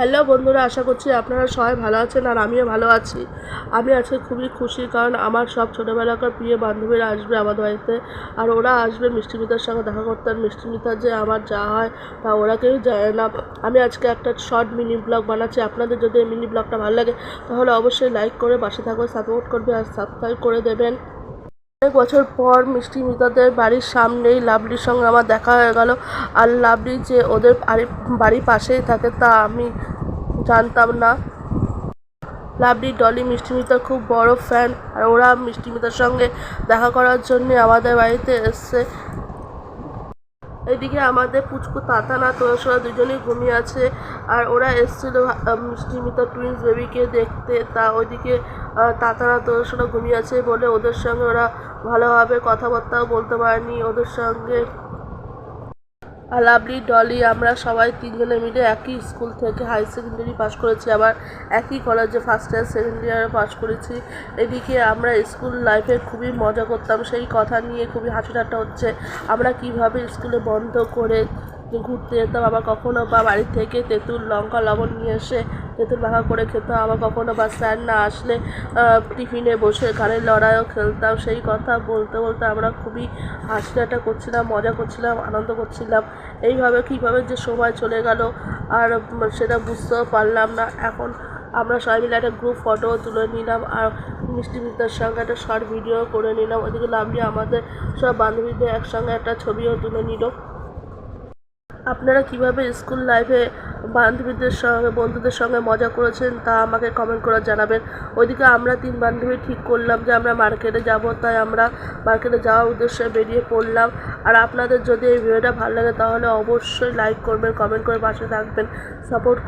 Hello বন্ধুরা, আশা করছি আপনারা সবাই ভালো আছেন আর আমিও ভালো আছি। আমি আজকে খুবই খুশি কারণ আমার সব ছোটোবেলাকার প্রিয় বান্ধবীরা আসবে আমাদের বাড়িতে আর ওরা আসবে মিষ্টিমিতার সঙ্গে দেখা করতে। আর মিষ্টিমিতার যে আমার যা হয় তা ওরা কেউ জানে না। আমি আজকে একটা শর্ট মিনি ব্লগ বানাচ্ছি। আপনাদের যদি এই মিনি ব্লগটা ভালো লাগে তাহলে অবশ্যই লাইক করে পাশে থাকবে সাপোর্ট করবে আর সাবস্ক্রাইব করে দেবেন। অনেক বছর পর মিষ্টি মিতাদের বাড়ির সামনেই লাভলির সঙ্গে আমার দেখা হয়ে গেল। আর লাভলি যে ওদের বাড়ি বাড়ির পাশেই থাকে তা আমি জানতাম না। লাভলি ডলি, মিষ্টি মিতার খুব বড় ফ্যান আর ওরা মিষ্টি মিতার সঙ্গে দেখা করার জন্য আমাদের বাড়িতে এসছে। এদিকে আমাদের পুচকু তাতানা তোষরা দুজনেই ঘুমিয়ে আছে। আর ওরা এসেছিল মিষ্টি মিতা টুইন্স বেবিকে দেখতে। তা ওইদিকে তাতানা তোষরা ঘুমিয়ে আছে বলে ওদের সঙ্গে ওরা ভালোভাবে কথাবার্তাও বলতে পারিনি ওদের সঙ্গে। লাভলি, ডলি, আমরা সবাই তিনজনে মিলে একই স্কুল থেকে হাই সেকেন্ডারি পাস করেছি। আবার একই কলেজে ফার্স্ট ইয়ার সেকেন্ড ইয়ারে পাস করেছি। এদিকে আমরা স্কুল লাইফে খুবই মজা করতাম। সেই কথা নিয়ে খুবই হাসি ঠাট্টা হচ্ছে। আমরা কীভাবে স্কুলে বন্ধ করে ঘুরতে যেতাম? আবার কখনো বা বাড়ি থেকে তেঁতুল, লঙ্কা, লবণ নিয়ে এসে তেঁতুল মাখা করে খেতাম আবার কখনো বা স্যার না আসলে টিফিনে বসে গানের লড়াইও খেলতাম। সেই কথা বলতে বলতে আমরা খুবই হাসি ঠাট্টা করছিলাম, মজা করছিলাম, আনন্দ করছিলাম। এইভাবে কীভাবে যে সময় চলে গেল আর সেটা বুঝতেও পারলাম না। এখন আমরা সবাই মিলে একটা গ্রুপ ফটো তুলে নিলাম আর মিষ্টি মিতার সঙ্গে একটা শর্ট ভিডিও করে নিলাম। ওইদিকে লাভলি আমাদের সব বান্ধবীদের একসঙ্গে একটা ছবিও তুলে নিল। আপনারা কীভাবে স্কুল লাইফে বান্ধবীদের সঙ্গে, বন্ধুদের সঙ্গে মজা করেছেন তা আমাকে কমেন্ট করে জানাবেন। ওইদিকে আমরা তিন বান্ধবী ঠিক করলাম যে আমরা মার্কেটে যাব, তাই আমরা মার্কেটে যাওয়ার উদ্দেশ্যে বেরিয়ে পড়লাম। আর আপনাদের যদি এই ভিডিওটা ভালো লাগে তাহলে অবশ্যই লাইক করবেন কমেন্ট করে পাশে থাকবেন সাপোর্ট